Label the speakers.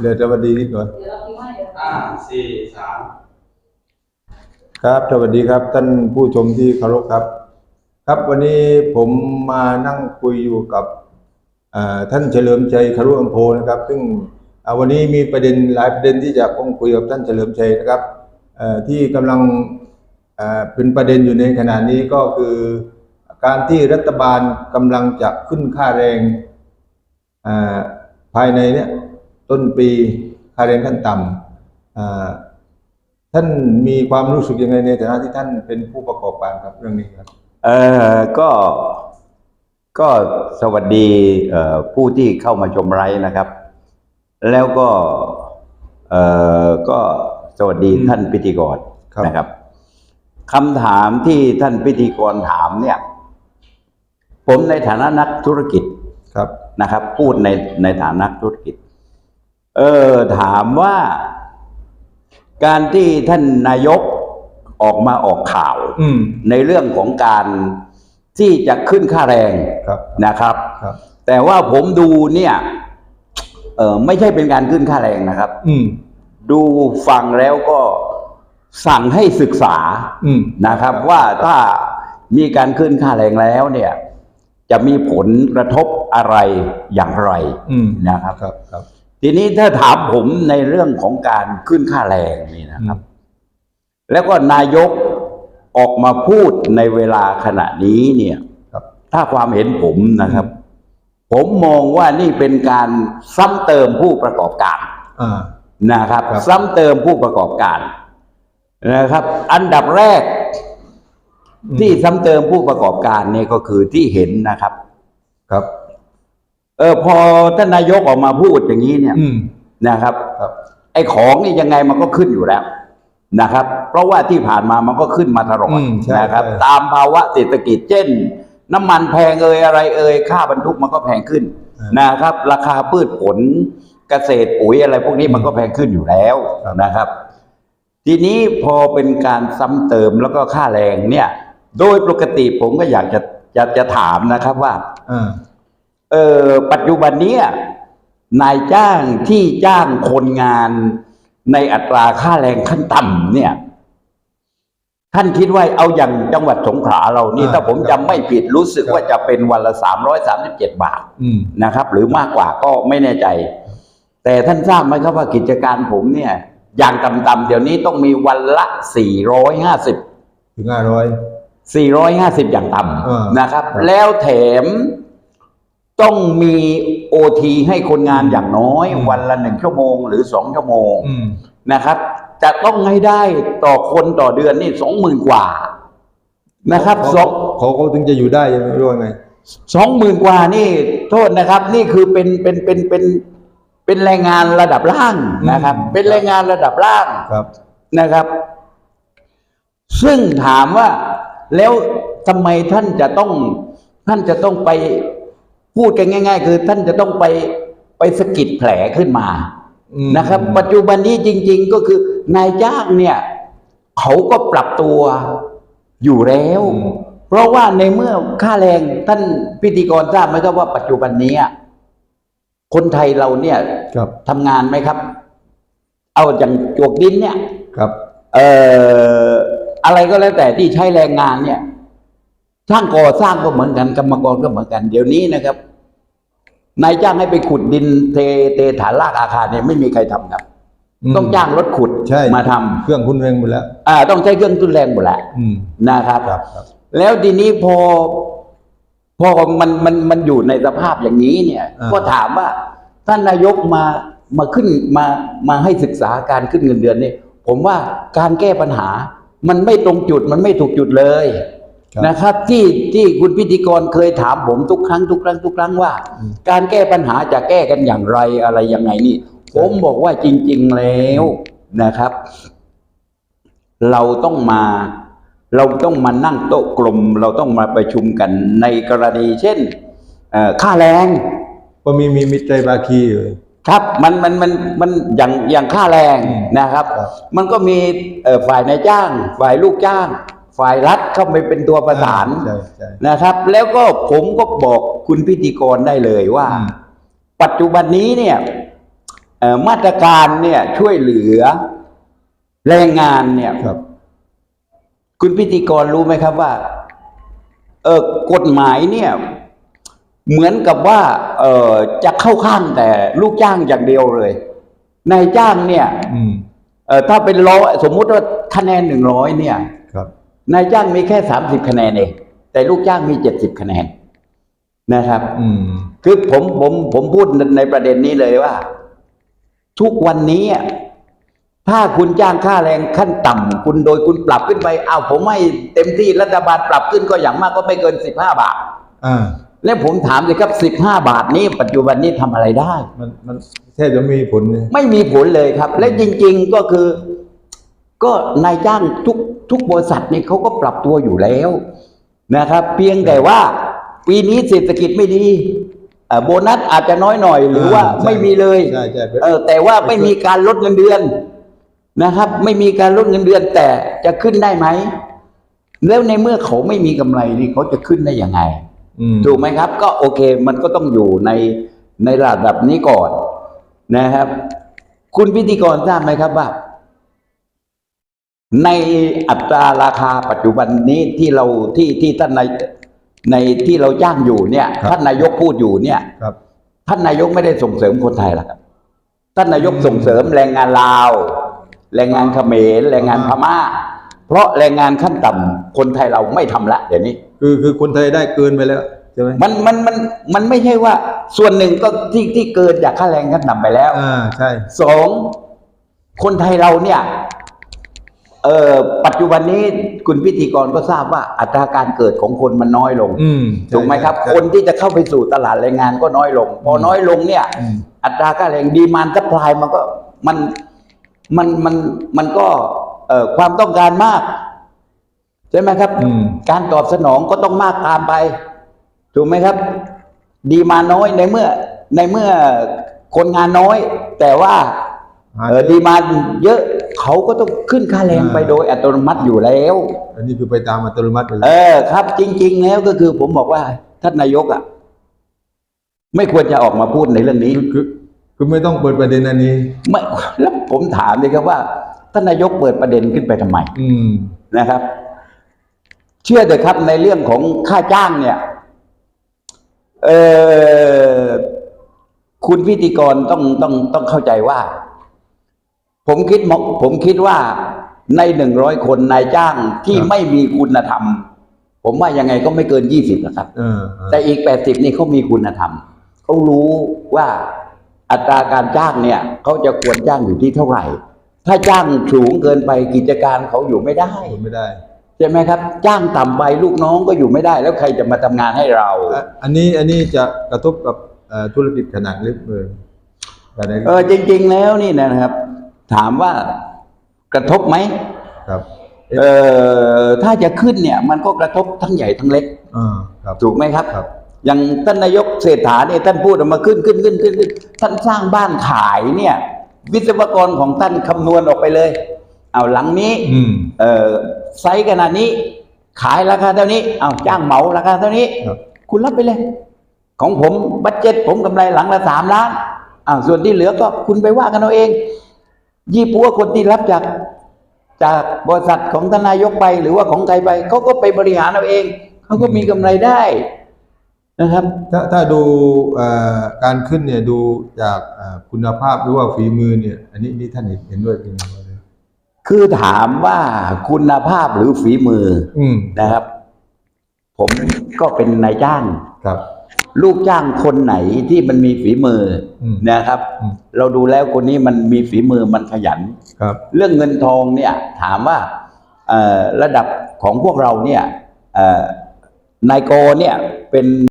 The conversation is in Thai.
Speaker 1: เดี๋ยวสวัสดีนิดหน่อย
Speaker 2: เดี๋ยวเราพิมพ์ให้เดี๋ยว
Speaker 3: ห้าสี่สาม
Speaker 1: ครับสวัสดีครับ ท่านผู้ชมที่เคารพครับ ครับวันนี้ผมมานั่งคุยอยู่กับอ่าท่านเฉลิมชัยคารุอัมโพนะครับ ซึ่งอ่าวันนี้มีประเด็นหลายประเด็นที่จะต้องคุยกับท่านเฉลิมชัยนะครับเอ่อที่กำลังอ่าเป็นประเด็นอยู่ในขณะนี้ก็คือการที่รัฐบาลกำลังจะขึ้นค่าแรงอ่าภายในเนี้ย ต้นปีค่าแรงขั้นต่ำอ่าท่านมีความรู้สึกยังไงในฐานะที่ท่านเป็นผู้ประกอบการครับเรื่องนี้ครับ
Speaker 4: เออก็ก็สวัสดีเอ่อผู้ที่เข้ามาชมไลฟ์นะครับ แล้วก็เอ่อก็สวัสดี
Speaker 1: อืม
Speaker 4: ท่านพิธีกร
Speaker 1: ครับ
Speaker 4: นะครับคำถามที่ท่านพิธีกรถามเนี่ย ผมในฐานะนักธุรกิจ
Speaker 1: ครับ
Speaker 4: นะครับ พูดในในฐานะธุรกิจ เออถามว่า การที่ท่านนายกออกมาออกข่าว
Speaker 1: อืม
Speaker 4: ในเรื่องของการที่จะขึ้นค่าแรง
Speaker 1: ครับ
Speaker 4: นะครับ
Speaker 1: ครับ
Speaker 4: แต่ว่าผมดูเนี่ย เออไม่ใช่เป็นการขึ้นค่าแรงนะครับ
Speaker 1: อืม
Speaker 4: ดูฟังแล้วก็สั่งให้ศึกษา
Speaker 1: อืม
Speaker 4: นะครับ ว่าถ้ามีการขึ้นค่าแรงแล้วเนี่ย จะมีผลกระทบอะไรอย่างไร
Speaker 1: อืม
Speaker 4: นะครับ
Speaker 1: ครับ ครับ
Speaker 4: ทีนี้ถ้าถามผมในเรื่องของการขึ้นค่าแรงนี่นะครับ แล้วก็นายกออกมาพูดในเวลาขณะนี้เนี่ย
Speaker 1: ครับ
Speaker 4: ถ้าความเห็นผมนะครับ ผมมองว่านี่เป็นการซ้ำเติมผู้ประกอบการ
Speaker 1: อ่า
Speaker 4: นะครับ
Speaker 1: ครับ
Speaker 4: ซ้ำเติมผู้ประกอบการนะครับ อันดับแรก
Speaker 1: อืม
Speaker 4: ที่ซ้ำเติมผู้ประกอบการเนี่ยก็คือที่เห็นนะครับ
Speaker 1: ครับ
Speaker 4: เออพอท่านนายกออกมาพูดอย่างนี้เนี่ย
Speaker 1: อืม
Speaker 4: นะครับ
Speaker 1: ครับ
Speaker 4: ไอ้ของนี่ยังไงมันก็ขึ้นอยู่แล้วนะครับ เพราะว่าที่ผ่านมามันก็ขึ้นมาตลอด
Speaker 1: อืมใช่
Speaker 4: นะครับ
Speaker 1: ใช่
Speaker 4: ตามภาวะเศรษฐกิจเช่น น้ำมันแพงเอ่ยอะไรเอ่ยค่าบรรทุกมันก็แพงขึ้นนะครับ ราคาพืชผลเกษตรปุ๋ยอะไรพวกนี้มันก็แพงขึ้นอยู่แล้วนะครับ ทีนี้พอเป็นการซ้ำเติมแล้วก็ค่าแรงเนี่ย โดยปกติผมก็อยากจะจะจะถามนะครับว่า
Speaker 1: อ่า
Speaker 4: เออปัจจุบันเนี้ยนายจ้างที่จ้างคนงานในอัตราค่าแรงขั้นต่ำเนี่ย ท่านคิดว่าเอาอย่างจังหวัดสงขลาเรานี่
Speaker 1: อ่า
Speaker 4: ถ้าผม
Speaker 1: ครับ
Speaker 4: จำไม่ผิดรู้สึก
Speaker 1: ครับ
Speaker 4: ว่าจะเป็นวันละสามร้อยสามสิบเจ็ดบาท
Speaker 1: อืม
Speaker 4: นะครับ หรือมากกว่าก็ไม่แน่ใจ แต่ท่านทราบไหมครับว่ากิจการผมเนี่ย อย่างต่ำๆเดี๋ยวนี้ต้องมีวันละสี่ร้อยห้าสิบ
Speaker 1: ถึงห้าร้อย
Speaker 4: 450อย่างต่
Speaker 1: อ่าำ
Speaker 4: นะครับ
Speaker 1: ครับ
Speaker 4: แล้วแถม ต้องมีโอทีให้คนงานอย่างน้อย
Speaker 1: อืม
Speaker 4: วันละหนึ่งชั่วโมง หรือสองชั่วโมง
Speaker 1: อืม
Speaker 4: นะครับ จะต้องให้ได้ต่อคนต่อเดือนนี่สองหมื่นกว่า นะครับ
Speaker 1: เขา
Speaker 4: สอง
Speaker 1: เขาเขาถึงจะอยู่ได้ยังไม่รู้ว่าไง
Speaker 4: สองหมื่นกว่านี่โทษนะครับ นี่คือเป็นเป็นเป็นเป็นเป็นแรงงานระดับล่างนะครับ
Speaker 1: อืม
Speaker 4: เป็นแรงงานระดับล่าง
Speaker 1: ครับ
Speaker 4: นะครับ ซึ่งถามว่าแล้วทำไมท่านจะต้องท่านจะต้องไป พูดกันง่าย ๆ คือท่านจะต้องไปไปสะกิดแผลขึ้นมา
Speaker 1: อืม
Speaker 4: นะครับ ปัจจุบันนี้จริง ๆ ก็คือนายจ้างเนี่ยเขาก็ปรับตัวอยู่แล้ว
Speaker 1: อืม
Speaker 4: เพราะว่าในเมื่อค่าแรงท่านพิธีกรทราบไหมครับว่าปัจจุบันนี้คนไทยเราเนี่ย
Speaker 1: ครับ
Speaker 4: ทำงานไหมครับ เอาอย่างจวกดินเนี่ย
Speaker 1: ครับ
Speaker 4: เอ่ออะไรก็แล้วแต่ที่ใช้แรงงานเนี่ยช่างก่อสร้างก็เหมือนกันกรรมกรก็เหมือนกัน เดี๋ยวนี้นะครับ นายจ้างให้ไปขุดดินเทเทฐานรากอาคารเนี่ยไม่มีใครทำครับ
Speaker 1: อืม
Speaker 4: ต้องจ้างรถขุด
Speaker 1: ใช่
Speaker 4: มาทำ
Speaker 1: เครื่องคุณเร่งหมดแล้ว
Speaker 4: อ่า ต้องใช้เครื่องทุนแรงหมดแหละ
Speaker 1: อืม
Speaker 4: นะครับ
Speaker 1: ครับครับ
Speaker 4: แล้วทีนี้พอ พอมันมันมันอยู่ในสภาพอย่างนี้เนี่ย
Speaker 1: อ่า
Speaker 4: ก็ถามว่าท่านนายกมามาขึ้นมามาให้ศึกษาการขึ้นเงินเดือนนี่ผมว่าการแก้ปัญหา มันไม่ตรงจุดมันไม่ถูกจุดเลย
Speaker 1: ครับ
Speaker 4: นะครับ ที่ที่คุณพิธีกรเคยถามผมทุกครั้งทุกครั้งทุกครั้งว่า
Speaker 1: อืม
Speaker 4: การแก้ปัญหาจะแก้กันอย่างไรอะไรยังไงนี่ ผมบอกว่าจริง ๆแล้วนะครับ เราต้องมาเราต้องมานั่งโต๊ะกลม เราต้องมาประชุมกันในกรณีเช่นเอ่อค่าแรง
Speaker 1: ก็มีมีมิตรใจบาคีอยู่
Speaker 4: ครับมันมันมันมันอย่างอย่างค่าแรง
Speaker 1: อืม
Speaker 4: นะครับ
Speaker 1: ครับ
Speaker 4: มันก็มีเอ่อฝ่ายนายจ้าง ฝ่ายลูกจ้าง ฝ่ายรัฐเข้าไปเป็นตัวประสาน
Speaker 1: ใช่ใช่
Speaker 4: นะครับ แล้วก็ผมก็บอกคุณพิธีกรได้เลยว่า
Speaker 1: อืม
Speaker 4: ปัจจุบันนี้เนี่ยเอ่อมาตรการเนี่ยช่วยเหลือแรงงานเนี่ย
Speaker 1: ครับ
Speaker 4: คุณพิธีกรรู้ไหมครับว่า เออกฎหมายเนี่ย เหมือนกับว่า เออจะเข้าข้างแต่ลูกจ้างอย่างเดียวเลยนายจ้างเนี่ย
Speaker 1: อืม
Speaker 4: เออถ้าเป็นร้อยสมมุติว่าคะแนนหนึ่งร้อยเนี่ย
Speaker 1: ครับ
Speaker 4: นายจ้างมีแค่สามสิบคะแนนเองแต่ลูกจ้างมีเจ็ดสิบคะแนนนะครับ
Speaker 1: อืม
Speaker 4: คือผมผมผมพูดในประเด็นนี้เลยว่า ทุกวันนี้อะถ้าคุณจ้างค่าแรงขั้นต่ำคุณโดยคุณปรับขึ้นไปอ้าวผมไม่เต็มที่รัฐบาลปรับขึ้นก็อย่างมากก็ไม่เกินสิบห้าบาท
Speaker 1: อ่า
Speaker 4: แล้วผมถามเลยครับสิบห้าบาทนี้ ปัจจุบันนี้ทำอะไรได้
Speaker 1: มันมันแทบจะไม่มีผลเลย
Speaker 4: ไม่มีผลเลยครับ และจริง ๆก็คือ ก็นายจ้างทุกทุกบริษัทนี่เขาก็ปรับตัวอยู่แล้วนะครับ เพียงแต่ว่าปีนี้เศรษฐกิจไม่ดีเอ่อโบนัสอาจจะน้อยหน่อย หรือว่า
Speaker 1: ใช่
Speaker 4: ไม่มีเลย
Speaker 1: ใช่ใช่
Speaker 4: เออแต่ว่าไม่มีการลดเงินเดือนนะครับ ไม่มีการลดเงินเดือน แต่จะขึ้นได้ไหมแล้วในเมื่อเขาไม่มีกำไรนี่เขาจะขึ้นได้ยังไง
Speaker 1: อืม
Speaker 4: ถูกไหมครับ ก็โอเค มันก็ต้องอยู่ในในระดับนี้ก่อนนะครับ คุณพิธีกรทราบไหมครับว่า ในอัตราราคาปัจจุบันนี้ที่เราที่ที่ท่านนายในที่เราจ้างอยู่เนี่ยท่านนายกพูดอยู่เนี่ย
Speaker 1: ครับ
Speaker 4: ท่านนายกไม่ได้ส่งเสริมคนไทยหรอกครับท่านนายกส่งเสริมแรงงานลาว แรงงานเขมรแรงงานพม่า เพราะแรงงานขั้นต่ำคนไทยเราไม่ทำละเดี๋ยวนี้
Speaker 1: คือคือคนไทยได้เกินไปแล้วใช่ไหม
Speaker 4: มันมันมันมันไม่ใช่ว่าส่วนหนึ่งก็ที่ที่เกินจากค่าแรงขั้นต่ำไปแล้ว
Speaker 1: อ่าใช่
Speaker 4: สองคนไทยเราเนี่ย เอ่อปัจจุบันนี้คุณพิธีกรก็ทราบว่าอัตราการเกิดของคนมันน้อยลง
Speaker 1: อืมใช่
Speaker 4: ถูกไหมครับ
Speaker 1: ใช่
Speaker 4: คนที่จะเข้าไปสู่ตลาดแรงงานก็น้อยลง พอน้อยลงเนี่ย
Speaker 1: อืม
Speaker 4: อัตราค่าแรงดีมานซัพพลายมันก็มันมันมันมันก็เอ่อความต้องการมากใช่ไหมครับ
Speaker 1: อืม
Speaker 4: การตอบสนองก็ต้องมากตามไป ถูกไหมครับ ดีมาน้อยในเมื่อในเมื่อคนงานน้อย แต่ว่า
Speaker 1: หา
Speaker 4: เออ ดีมาเยอะเขาก็ต้องขึ้นค่าแรงไปโดยอัตโนมัติอยู่แล้ว
Speaker 1: อันนี้คือไปตามอัตโนมัติไปเล
Speaker 4: เอยอครับ จริง ๆ แล้วก็คือผมบอกว่าท่านนายกอะ ไม่ควรจะออกมาพูดในเรื่องนี้
Speaker 1: คือคือคือไม่ต้องเปิดประเด็นอันนี้
Speaker 4: ไม่แล้วผมถามเลยครับว่าท่านนายกเปิดประเด็นขึ้นไปทำไม
Speaker 1: อืม
Speaker 4: นะครับ เชื่อเถอะครับในเรื่องของค่าจ้างเนี่ย เออคุณพิธีกรต้องต้องต้องเข้าใจว่า ผมคิดมผมคิดว่าในหนึ่งร้อยคนนายจ้างที่
Speaker 1: ครับ
Speaker 4: ไม่มีคุณธรรม ผมว่ายังไงก็ไม่เกินยี่สิบนะครับ
Speaker 1: เออเออ
Speaker 4: แต่อีกแปดสิบนี่เขามีคุณธรรมเขารู้ว่าอัตราการจ้างเนี่ยเขาจะควรจ้างอยู่ที่เท่าไหร่ ถ้าจ้างสูงเกินไปกิจการเขาอยู่ไม่ได้
Speaker 1: ผมไม่ได้
Speaker 4: ใช่ไหมครับ จ้างต่ำไปลูกน้องก็อยู่ไม่ได้ แล้วใครจะมาทำงานให้เรา
Speaker 1: อะอันนี้อันนี้จะกระทบกับเอ่อธุรกิจขนาดเล็กเลยแต่ใน
Speaker 4: เออจริง ๆ แล้วนี่นะครับ ถามว่ากระทบไหม
Speaker 1: ครับ
Speaker 4: เออถ้าจะขึ้นเนี่ยมันก็กระทบทั้งใหญ่ทั้งเล็ก
Speaker 1: อ่าครับ
Speaker 4: ถูกไหมครับ
Speaker 1: ครับ
Speaker 4: อย่างท่านนายกเศรษฐาเนี่ยท่านพูดออกมาขึ้นขึ้นขึ้นขึ้นขึ้นท่านสร้างบ้านขายเนี่ย วิศวกรของท่านคำนวณออกไปเลย เอาหลังนี้
Speaker 1: อืม
Speaker 4: เอ่อไซส์ขนาดนี้ ขายราคาเท่านี้เอาจ้างเหมาราคาเท่านี้
Speaker 1: ครับ
Speaker 4: คุณรับไปเลย ของผมบัตเจ็ตผมกำไรหลังละสามล้านอ้าวส่วนที่เหลือก็คุณไปว่ากันเอาเอง ยี่ปัวคนที่รับจากจากบริษัทของทานนายกไปหรือว่าของใครไปเขาก็ไปบริหารเอาเองเขาก็มีกำไรได้นะครับ
Speaker 1: ถ้าถ้าดูเอ่อการขึ้นเนี่ยดูจากเอ่อคุณภาพหรือว่าฝีมือเนี่ยอันนี้นี่ท่านเห็นเห็นด้วยเป็นไงบ้างเนี่ย
Speaker 4: คือถามว่าคุณภาพหรือฝีมือ
Speaker 1: อืม
Speaker 4: นะครับ ผมก็เป็นนายจ้าง
Speaker 1: ครับ
Speaker 4: ลูกจ้างคนไหนที่มันมีฝีมืออ
Speaker 1: ม
Speaker 4: นะครับ
Speaker 1: อืม
Speaker 4: เราดูแล้วคนนี้มันมีฝีมือมันขยัน
Speaker 1: ครับ
Speaker 4: เรื่องเงินทองเนี่ยถามว่าเอ่อระดับของพวกเราเนี่ยเอ่อนายโกเนี่ยเป็น